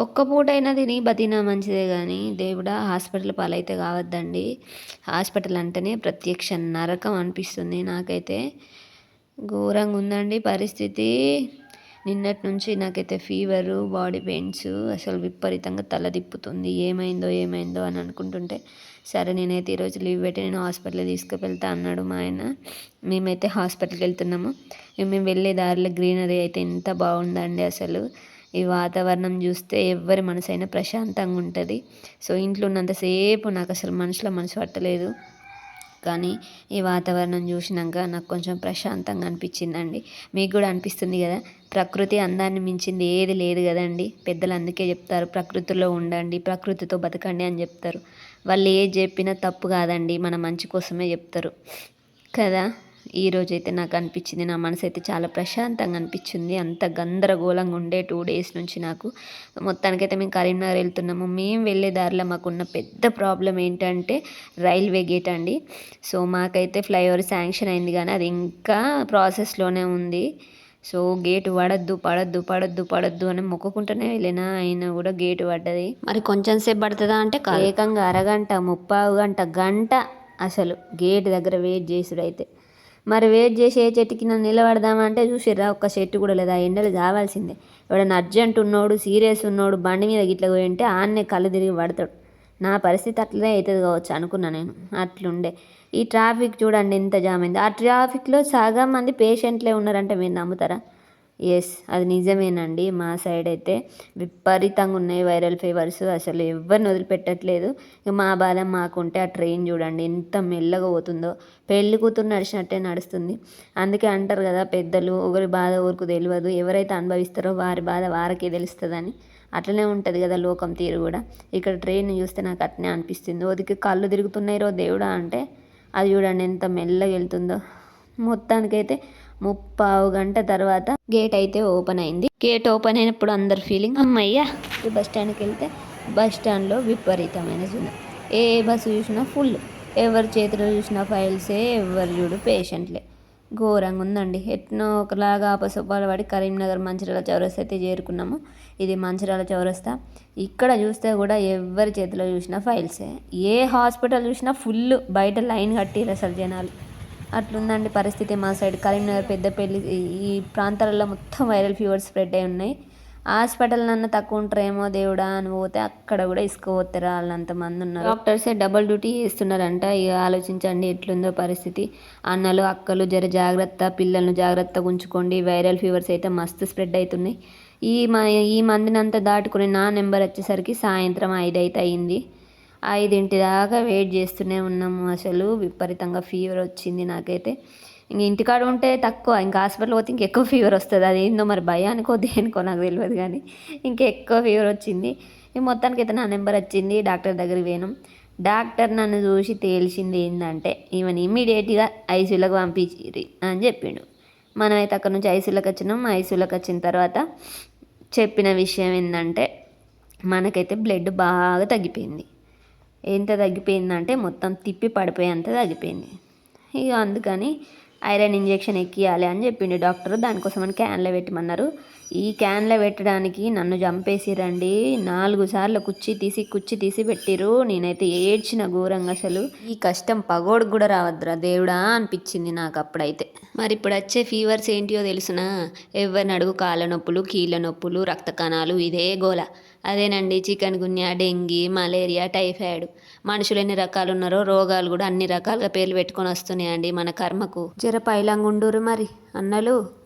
ఒక్క పూటైనా తిని బతినా మంచిదే కానీ దేవుడా హాస్పిటల్ పాలైతే కావద్దండి. హాస్పిటల్ అంటేనే ప్రత్యక్ష నరకం అనిపిస్తుంది నాకైతే. ఘోరంగా ఉందండి పరిస్థితి. నిన్నటి నుంచి నాకైతే ఫీవరు బాడీ పెయిన్స్ అసలు విపరీతంగా తల తిప్పుతుంది. ఏమైందో ఏమైందో అని అనుకుంటుంటే సరే నేనైతే ఈరోజు లీవ్ పెట్టి నేను హాస్పిటల్ తీసుకువెళ్తా అన్నాడు మా ఆయన. మేమైతే హాస్పిటల్కి వెళ్తున్నాము. మేము వెళ్ళే దారిలో గ్రీనరీ అయితే ఎంత బాగుందండి అసలు. ఈ వాతావరణం చూస్తే ఎవరి మనసైనా ప్రశాంతంగా ఉంటుంది. సో ఇంట్లో ఉన్నంతసేపు నాకు అసలు మనసులో మనసు పట్టలేదు. కానీ ఈ వాతావరణం చూసినాక నాకు కొంచెం ప్రశాంతంగా అనిపించిందండి. మీకు కూడా అనిపిస్తుంది కదా? ప్రకృతి అందాన్ని మించింది ఏది లేదు కదండి. పెద్దలు అందుకే చెప్తారు ప్రకృతిలో ఉండండి ప్రకృతితో బతకండి అని చెప్తారు. వాళ్ళు ఏది చెప్పినా తప్పు కాదండి మన మంచి కోసమే చెప్తారు. కదా? ఈరోజు అయితే నాకు అనిపించింది నా మనసు అయితే చాలా ప్రశాంతంగా అనిపించింది అంత గందరగోళంగా ఉండే టూ డేస్ నుంచి నాకు. మొత్తానికైతే మేము కరీంనగర్ వెళ్తున్నాము. మేము వెళ్ళే దారిలో మాకున్న పెద్ద ప్రాబ్లం ఏంటంటే రైల్వే గేట్ అండి. సో మాకైతే ఫ్లైఓవర్ శాంక్షన్ అయింది కానీ అది ఇంకా ప్రాసెస్లోనే ఉంది. సో గేటు పడద్దు పడద్దు పడద్దు పడద్దు అని మొక్కుకుంటూనే వెళ్ళినా అయినా కూడా గేటు పడ్డది. మరి కొంచెం సేపు పడుతుందా అంటే. ఏకంగా అరగంట ముప్పావు గంట గంట అసలు గేట్ దగ్గర వెయిట్ చేసుడు అయితే మరి వెయిట్ చేసి ఏ చెట్టుకి నన్ను నిలబడదామంటే చూసిర్రా ఒక్క చెట్టు కూడా లేదా. ఆ ఎండలు కావాల్సిందే ఎవడన్నా అర్జెంట్ ఉన్నోడు సీరియస్ ఉన్నోడు బండి మీద గిట్ల పోయి ఉంటే ఆన్నే కళ్ళు తిరిగి పడతాడు. నా పరిస్థితి అట్లనే అవుతుంది కావచ్చు అనుకున్నా నేను. అట్లుండే. ఈ ట్రాఫిక్ చూడండి ఎంత జామ్ అయింది. ఆ ట్రాఫిక్లో సగం మంది పేషెంట్లే ఉన్నారంటే మీరు నమ్ముతారా? ఎస్ అది నిజమేనండి. మా సైడ్ అయితే విపరీతంగా ఉన్నాయి వైరల్ ఫీవర్స్ అసలు ఎవరిని వదిలిపెట్టట్లేదు. ఇక మా బాధ మాకుంటే ఆ ట్రైన్ చూడండి ఎంత మెల్లగా పోతుందో. పెళ్ళి కూతురు నడిచినట్టే నడుస్తుంది. అందుకే అంటారు కదా పెద్దలు ఒకరి బాధ ఊరుకు తెలియదు. ఎవరైతే అనుభవిస్తారో వారి బాధ వారికే తెలుస్తుందని. అట్లనే ఉంటుంది కదా లోకం తీరు కూడా. ఇక్కడ ట్రైన్ చూస్తే నాకు అట్నే అనిపిస్తుంది. ఓదికి కళ్ళు తిరుగుతున్నాయిరో దేవుడా అంటే అది చూడండి ఎంత మెల్లగా వెళ్తుందో. మొత్తానికైతే ముప్పావు గంట తర్వాత గేట్ అయితే ఓపెన్ అయింది. గేట్ ఓపెన్ అయినప్పుడు అందరు ఫీలింగ్ అమ్మయ్యా! బస్ స్టాండ్కి వెళ్తే బస్ స్టాండ్లో విపరీతమైన జనం. ఏ బస్సు చూసినా ఫుల్. ఎవరి చేతిలో చూసినా ఫైల్సే ఎవరు చూడు పేషెంట్లే. ఘోరంగా ఉందండి. ఎట్నో ఒకలాగా ఆపసొప్పాలు పడి కరీంనగర్ మంచిర్యాల చౌరస్తా అయితే చేరుకున్నాము. ఇది మంచిర్యాల చౌరస్తా. ఇక్కడ చూస్తే కూడా ఎవరి చేతిలో చూసినా ఫైల్సే. ఏ హాస్పిటల్ చూసినా ఫుల్. బయట లైన్ కట్టిరు అసలు జనాలు. అట్లుందండి పరిస్థితి మా సైడ్. కరీంనగర్ పెద్దపల్లి ఈ ప్రాంతాలలో మొత్తం వైరల్ ఫీవర్స్ స్ప్రెడ్ అయి ఉన్నాయి. హాస్పిటల్ నన్న తక్కువ ఉంటారేమో దేవుడా అని పోతే అక్కడ కూడా ఇసుకపోతారా వాళ్ళంత మంది ఉన్నారు. డాక్టర్సే డబల్ డ్యూటీ చేస్తున్నారంట. ఇక ఆలోచించండి ఎట్లుందో పరిస్థితి. అన్నలు అక్కలు జర జాగ్రత్త పిల్లలను జాగ్రత్తగా ఉంచుకోండి. వైరల్ ఫీవర్స్ అయితే మస్తు స్ప్రెడ్ అవుతున్నాయి. ఈ మా ఈ మందినంతా దాటుకుని నా నెంబర్ వచ్చేసరికి సాయంత్రం ఐదు అయితే అయింది. ఐదింటి దాకా వెయిట్ చేస్తూనే ఉన్నాము. అసలు విపరీతంగా ఫీవర్ వచ్చింది నాకైతే. ఇంక ఇంటికాడ ఉంటే తక్కువ. ఇంకా హాస్పిటల్ పోతే ఇంక ఎక్కువ ఫీవర్ వస్తుంది. అది ఏందో మరి భయానికో దేనికో నాకు తెలియదు కానీ ఇంకా ఎక్కువ ఫీవర్ వచ్చింది. ఈ మొత్తానికి అయితే నా నెంబర్ వచ్చింది. డాక్టర్ దగ్గరికి పోయినాం. డాక్టర్ నన్ను చూసి తేల్చింది ఏంటంటే ఈమెను ఇమ్మీడియట్గా ఐసీయూలోకి పంపించిరి అని చెప్పిండు. మనమైతే అక్కడ నుంచి ఐసీయూలోకి వచ్చినాం. ఐసీయూలోకి వచ్చిన తర్వాత చెప్పిన విషయం ఏంటంటే మనకైతే బ్లడ్ బాగా తగ్గిపోయింది. ఎంత తగ్గిపోయిందంటే మొత్తం తిప్పి పడిపోయేంత తగ్గిపోయింది. ఇక అందుకని ఐరన్ ఇంజెక్షన్ ఎక్కియాలి అని చెప్పిండు డాక్టర్. దానికోసమని క్యాన్లో పెట్టమన్నారు. ఈ క్యాన్లో పెట్టడానికి నన్ను చంపేసిరండి. నాలుగు సార్లు కుచ్చి తీసి కుచ్చి తీసి పెట్టిరు నేనైతే ఏడ్చిన ఘోరంగా అసలు. ఈ కష్టం పగోడు కూడా రావద్దురా దేవుడా అనిపించింది నాకు అప్పుడైతే. మరి ఇప్పుడు వచ్చే ఫీవర్స్ ఏంటియో తెలుసునా? ఎవరిని అడుగు కాళ్ళ నొప్పులు కీళ్ళ నొప్పులు రక్త కణాలు ఇదే గోల. అదేనండి chikungunya dengue malaria typhoid. మనుషులు ఎన్ని రకాలు ఉన్నారో రోగాలు కూడా అన్ని రకాలుగా పేర్లు పెట్టుకొని వస్తున్నాయండి మన కర్మకు. జర పైలంగుండూరు ఉండురు మరి అన్నలు.